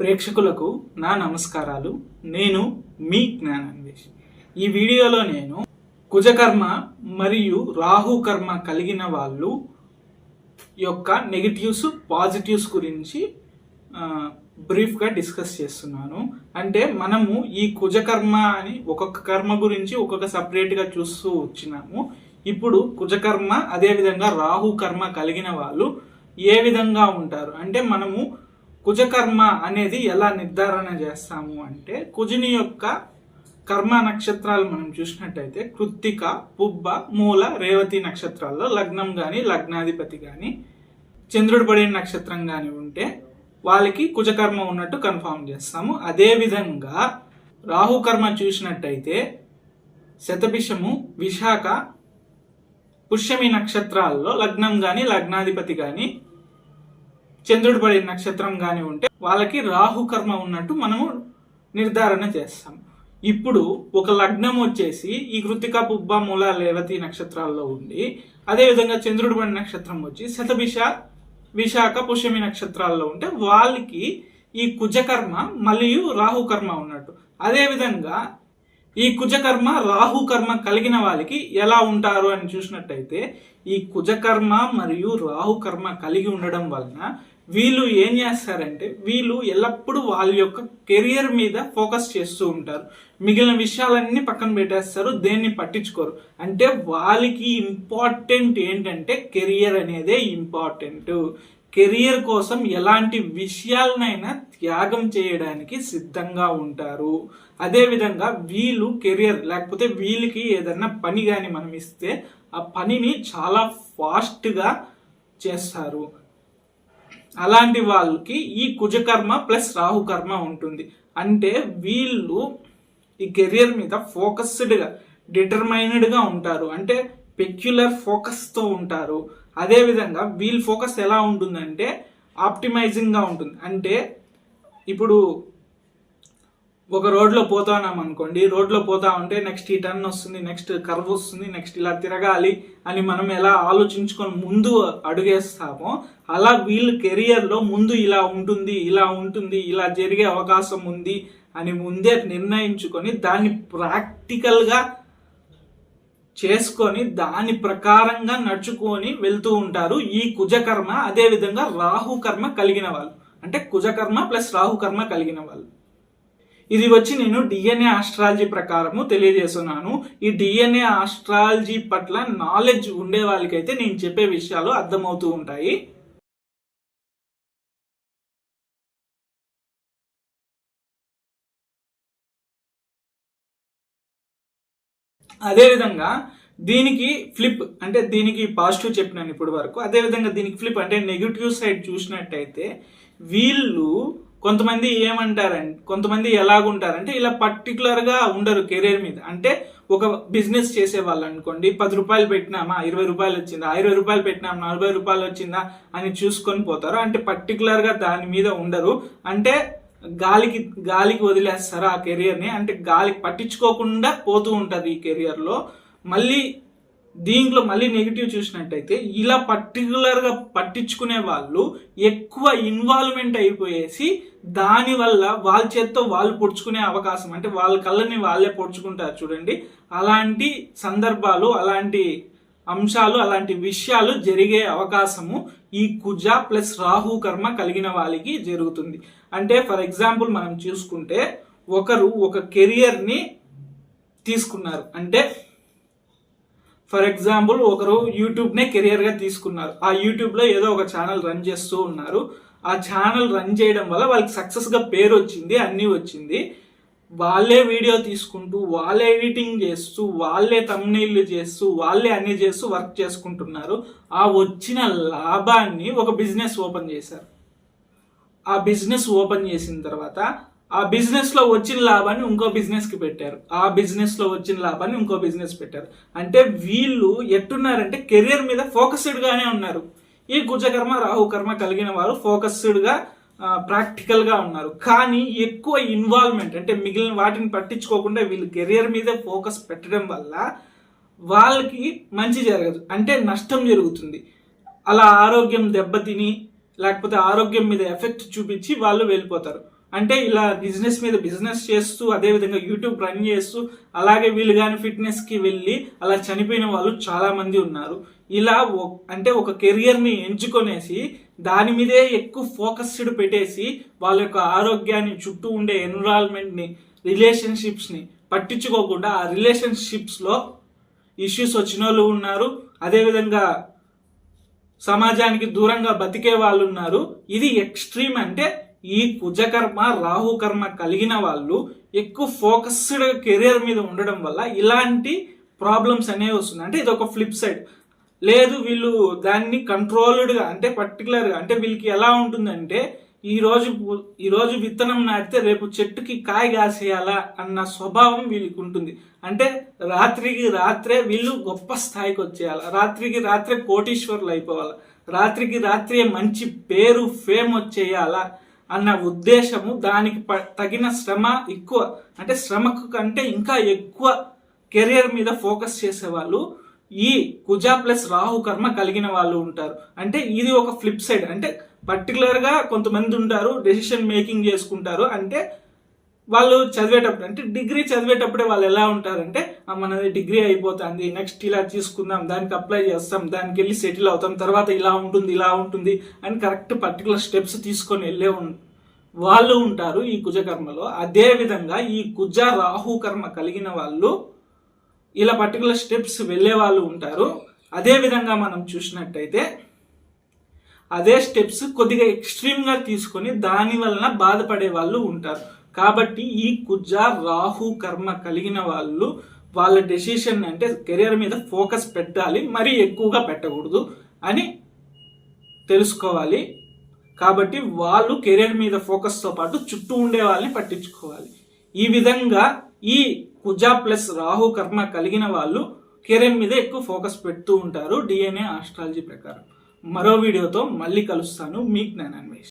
ప్రేక్షకులకు నా నమస్కారాలు. నేను మీ జ్ఞానాన్వేష్. ఈ వీడియోలో నేను కుజకర్మ మరియు రాహు కర్మ కలిగిన వాళ్ళు యొక్క నెగిటివ్స్ పాజిటివ్స్ గురించి బ్రీఫ్గా డిస్కస్ చేస్తున్నాను. అంటే మనము ఈ కుజకర్మ అని ఒక్కొక్క కర్మ గురించి ఒక్కొక్క సపరేట్గా చూస్తూ వచ్చినాము. ఇప్పుడు కుజకర్మ అదేవిధంగా రాహు కర్మ కలిగిన వాళ్ళు ఏ విధంగా ఉంటారు? అంటే మనము కుజకర్మ అనేది ఎలా నిర్ధారణ చేస్తాము అంటే కుజుని యొక్క కర్మ నక్షత్రాలు మనం చూసినట్టయితే కృత్తిక పుబ్బ మూల రేవతి నక్షత్రాల్లో లగ్నం కానీ లగ్నాధిపతి కానీ చంద్రుడు పడిన నక్షత్రం కానీ ఉంటే వాళ్ళకి కుజకర్మ ఉన్నట్టు కన్ఫామ్ చేస్తాము. అదేవిధంగా రాహుకర్మ చూసినట్టయితే శతభిషము విశాఖ పుష్యమి నక్షత్రాల్లో లగ్నం కానీ లగ్నాధిపతి కానీ చంద్రుడు పడే నక్షత్రం కానీ ఉంటే వాళ్ళకి రాహుకర్మ ఉన్నట్టు మనము నిర్ధారణ చేస్తాం. ఇప్పుడు ఒక లగ్నం వచ్చేసి ఈ కృతిక పుబ్బ మూల లేవతి నక్షత్రాల్లో ఉండి అదేవిధంగా చంద్రుడు పడిన నక్షత్రం వచ్చి శతభిష విశాఖ పుష్యమి నక్షత్రాల్లో ఉంటే వాళ్ళకి ఈ కుజకర్మ మరియు రాహుకర్మ ఉన్నట్టు. అదేవిధంగా ఈ కుజకర్మ రాహుకర్మ కలిగిన వాళ్ళకి ఎలా ఉంటారు అని చూసినట్టయితే ఈ కుజకర్మ మరియు రాహుకర్మ కలిగి ఉండడం వలన వీళ్ళు ఏం చేస్తారంటే వీళ్ళు ఎల్లప్పుడూ వాళ్ళ యొక్క కెరియర్ మీద ఫోకస్ చేస్తూ ఉంటారు. మిగిలిన విషయాలన్నీ పక్కన పెట్టేస్తారు దేన్ని పట్టించుకోరు. అంటే వాళ్ళకి ఇంపార్టెంట్ ఏంటంటే కెరియర్ అనేదే ఇంపార్టెంట్. కెరియర్ కోసం ఎలాంటి విషయాలనైనా త్యాగం చేయడానికి సిద్ధంగా ఉంటారు. అదేవిధంగా వీళ్ళు కెరియర్ లేకపోతే వీళ్ళకి ఏదన్నా పని కానీ మనం ఇస్తే ఆ పనిని చాలా ఫాస్ట్గా చేస్తారు. అలాంటి వాళ్ళకి ఈ కుజకర్మ ప్లస్ రాహుకర్మ ఉంటుంది. అంటే వీళ్ళు ఈ కెరియర్ మీద ఫోకస్డ్గా డిటర్మైన్డ్గా ఉంటారు. అంటే పెక్యులర్ ఫోకస్తో ఉంటారు. అదేవిధంగా వీళ్ళ ఫోకస్ ఎలా ఉంటుందంటే ఆప్టిమైజింగ్గా ఉంటుంది. అంటే ఇప్పుడు ఒక రోడ్లో పోతున్నాం అనుకోండి. రోడ్లో పోతా ఉంటే నెక్స్ట్ ఈ టర్న్ వస్తుంది నెక్స్ట్ కర్వ్ వస్తుంది నెక్స్ట్ ఇలా తిరగాలి అని మనం ఎలా ఆలోచించుకొని ముందు అడుగేస్తామో అలా వీళ్ళు కెరియర్లో ముందు ఇలా ఉంటుంది ఇలా ఉంటుంది ఇలా జరిగే అవకాశం ఉంది అని ముందే నిర్ణయించుకొని దాన్ని ప్రాక్టికల్గా చేసుకొని దాని ప్రకారంగా నడుచుకొని వెళ్తూ ఉంటారు. ఈ కుజకర్మ అదేవిధంగా రాహుకర్మ కలిగిన వాళ్ళు. అంటే కుజకర్మ ప్లస్ రాహుకర్మ కలిగిన వాళ్ళు. ఇది వచ్చి నేను డిఎన్ఏ ఆస్ట్రాలజీ ప్రకారము తెలియజేస్తున్నాను. ఈ డిఎన్ఏ ఆస్ట్రాలజీ పట్ల నాలెడ్జ్ ఉండే వాళ్ళకైతే నేను చెప్పే విషయాలు అర్థమవుతూ ఉంటాయి. అదేవిధంగా దీనికి ఫ్లిప్ అంటే దీనికి పాజిటివ్ చెప్పినాను ఇప్పటి వరకు. అదేవిధంగా దీనికి ఫ్లిప్ అంటే నెగిటివ్ సైడ్ చూసినట్టయితే వీళ్ళు కొంతమంది ఏమంటారంటే కొంతమంది ఎలాగుంటారంటే ఇలా పర్టికులర్గా ఉండరు కెరీర్ మీద. అంటే ఒక బిజినెస్ చేసే వాళ్ళు అనుకోండి పది రూపాయలు పెట్టినామా ఇరవై రూపాయలు వచ్చిందా ఇరవై రూపాయలు పెట్టినామా నలభై రూపాయలు వచ్చిందా అని చూసుకొని పోతారు. అంటే పర్టికులర్గా దాని మీద ఉండరు. అంటే గాలికి గాలికి వదిలేస్తారు ఆ కెరియర్ని అంటే గాలికి పట్టించుకోకుండా పోతూ ఉంటుంది ఈ కెరియర్లో మళ్ళీ దీంట్లో మళ్ళీ నెగిటివ్ చూసినట్టయితే ఇలా పర్టికులర్గా పట్టించుకునే వాళ్ళు ఎక్కువ ఇన్వాల్వ్మెంట్ అయిపోయేసి దానివల్ల వాళ్ళ చేత్తో వాళ్ళు పొడుచుకునే అవకాశం అంటే వాళ్ళ కళ్ళని వాళ్ళే పొడుచుకుంటారు చూడండి. అలాంటి సందర్భాలు అలాంటి అంశాలు అలాంటి విషయాలు జరిగే అవకాశము ఈ కుజ ప్లస్ రాహు కర్మ కలిగిన వాళ్ళకి జరుగుతుంది. అంటే ఫర్ ఎగ్జాంపుల్ మనం చూసుకుంటే ఒకరు ఒక కెరియర్ని తీసుకున్నారు. అంటే ఫర్ ఎగ్జాంపుల్ ఒకరు యూట్యూబ్నే కెరియర్గా తీసుకున్నారు. ఆ యూట్యూబ్లో ఏదో ఒక ఛానల్ రన్ చేస్తూ ఉన్నారు. ఆ ఛానల్ రన్ చేయడం వల్ల వాళ్ళకి సక్సెస్గా పేరు వచ్చింది అన్నీ వచ్చింది. వాళ్ళే వీడియో తీసుకుంటూ వాళ్ళే ఎడిటింగ్ చేస్తూ వాళ్ళే తమ్నీళ్ళు చేస్తూ వాళ్ళే అన్ని చేస్తూ వర్క్ చేసుకుంటున్నారు. ఆ వచ్చిన లాభాన్ని ఒక బిజినెస్ ఓపెన్ చేశారు. ఆ బిజినెస్ ఓపెన్ చేసిన తర్వాత ఆ బిజినెస్లో వచ్చిన లాభాన్ని ఇంకో బిజినెస్కి పెట్టారు. ఆ బిజినెస్లో వచ్చిన లాభాన్ని ఇంకో బిజినెస్ పెట్టారు. అంటే వీళ్ళు ఎట్టున్నారంటే కెరియర్ మీద ఫోకస్డ్ గానే ఉన్నారు. ఈ కుజకర్మ రాహుకర్మ కలిగిన వారు ఫోకస్డ్గా ప్రాక్టికల్గా ఉన్నారు. కానీ ఎక్కువ ఇన్వాల్వ్మెంట్ అంటే మిగిలిన వాటిని పట్టించుకోకుండా వీళ్ళు కెరియర్ మీద ఫోకస్ పెట్టడం వల్ల వాళ్ళకి మంచి జరగదు. అంటే నష్టం జరుగుతుంది. అలా ఆరోగ్యం దెబ్బతిని లేకపోతే ఆరోగ్యం మీద ఎఫెక్ట్ చూపించి వాళ్ళు వెళ్ళిపోతారు. అంటే ఇలా బిజినెస్ మీద బిజినెస్ చేస్తూ అదే విధంగా యూట్యూబ్ రన్ చేస్తూ అలాగే వీళ్ళు కానీ ఫిట్నెస్కి వెళ్ళి అలా చనిపోయిన వాళ్ళు చాలామంది ఉన్నారు. ఇలా అంటే ఒక కెరియర్ని ఎంచుకొనేసి దాని మీదే ఎక్కువ ఫోకస్డ్ పెట్టేసి వాళ్ళ యొక్క ఆరోగ్యాన్ని చుట్టూ ఉండే ఎన్విరాన్మెంట్ని రిలేషన్షిప్స్ని పట్టించుకోకుండా ఆ రిలేషన్షిప్స్లో ఇష్యూస్ వచ్చిన వాళ్ళు ఉన్నారు. అదేవిధంగా సమాజానికి దూరంగా బతికే వాళ్ళు ఉన్నారు. ఇది ఎక్స్ట్రీమ్ అంటే ఈ కుజకర్మ రాహుకర్మ కలిగిన వాళ్ళు ఎక్కువ ఫోకస్డ్ కెరియర్ మీద ఉండడం వల్ల ఇలాంటి ప్రాబ్లమ్స్ అనేవి వస్తున్నాయి. అంటే ఇది ఒక ఫ్లిప్ సైడ్. లేదు వీళ్ళు దాన్ని కంట్రోల్డ్గా అంటే పర్టికులర్గా అంటే వీళ్ళకి ఎలా ఉంటుందంటే ఈరోజు ఈరోజు విత్తనం నాటితే రేపు చెట్టుకి కాయ కాసేయాలా అన్న స్వభావం వీళ్ళకి ఉంటుంది. అంటే రాత్రికి రాత్రే వీళ్ళు గొప్ప స్థాయికి వచ్చేయాలి. రాత్రికి రాత్రే కోటీశ్వరులు అయిపోవాలి. రాత్రికి రాత్రే మంచి పేరు ఫేమ్ వచ్చేయాలా. అన్న ఉద్దేశము దానికి ప- తగిన శ్రమ ఎక్కువ. అంటే శ్రమకు కంటే ఇంకా ఎక్కువ కెరియర్ మీద ఫోకస్ చేసేవాళ్ళు ఈ కుజ ప్లస్ రాహు కర్మ కలిగిన వాళ్ళు ఉంటారు. అంటే ఇది ఒక ఫ్లిప్ సైడ్. అంటే పర్టికులర్గా కొంతమంది ఉంటారు డెసిషన్ మేకింగ్ చేసుకుంటారు. అంటే వాళ్ళు చదివేటప్పుడు అంటే డిగ్రీ చదివేటప్పుడే వాళ్ళు ఎలా ఉంటారంటే మనది డిగ్రీ అయిపోతుంది నెక్స్ట్ ఇలా తీసుకుందాం దానికి అప్లై చేస్తాం దానికి వెళ్ళి సెటిల్ అవుతాం తర్వాత ఇలా ఉంటుంది ఇలా ఉంటుంది అని కరెక్ట్ పర్టికులర్ స్టెప్స్ తీసుకొని వెళ్ళే వాళ్ళు ఉంటారు ఈ కుజకర్మలో. అదేవిధంగా ఈ కుజ రాహు కర్మ కలిగిన వాళ్ళు ఇలా పర్టికులర్ స్టెప్స్ వెళ్ళే వాళ్ళు ఉంటారు. అదేవిధంగా మనం చూసినట్టయితే అదే స్టెప్స్ కొద్దిగా ఎక్స్ట్రీమ్గా తీసుకొని దాని వలన బాధపడే వాళ్ళు ఉంటారు. కాబట్టి ఈ కుజ రాహు కర్మ కలిగిన వాళ్ళు వాళ్ళ డెసిషన్ అంటే కెరియర్ మీద ఫోకస్ పెట్టాలి మరీ ఎక్కువగా పెట్టకూడదు అని తెలుసుకోవాలి. కాబట్టి వాళ్ళు కెరీర్ మీద ఫోకస్తో పాటు చుట్టూ ఉండే వాళ్ళని పట్టించుకోవాలి. ఈ విధంగా ఈ కుజ ప్లస్ రాహు కర్మ కలిగిన వాళ్ళు కెరీర్ మీద ఎక్కువ ఫోకస్ పెడుతూ ఉంటారు. డిఎన్ఏ ఆస్ట్రాలజీ ప్రకారం. మరో వీడియోతో మళ్ళీ కలుస్తాను. మీ జ్ఞానాన్వేష్.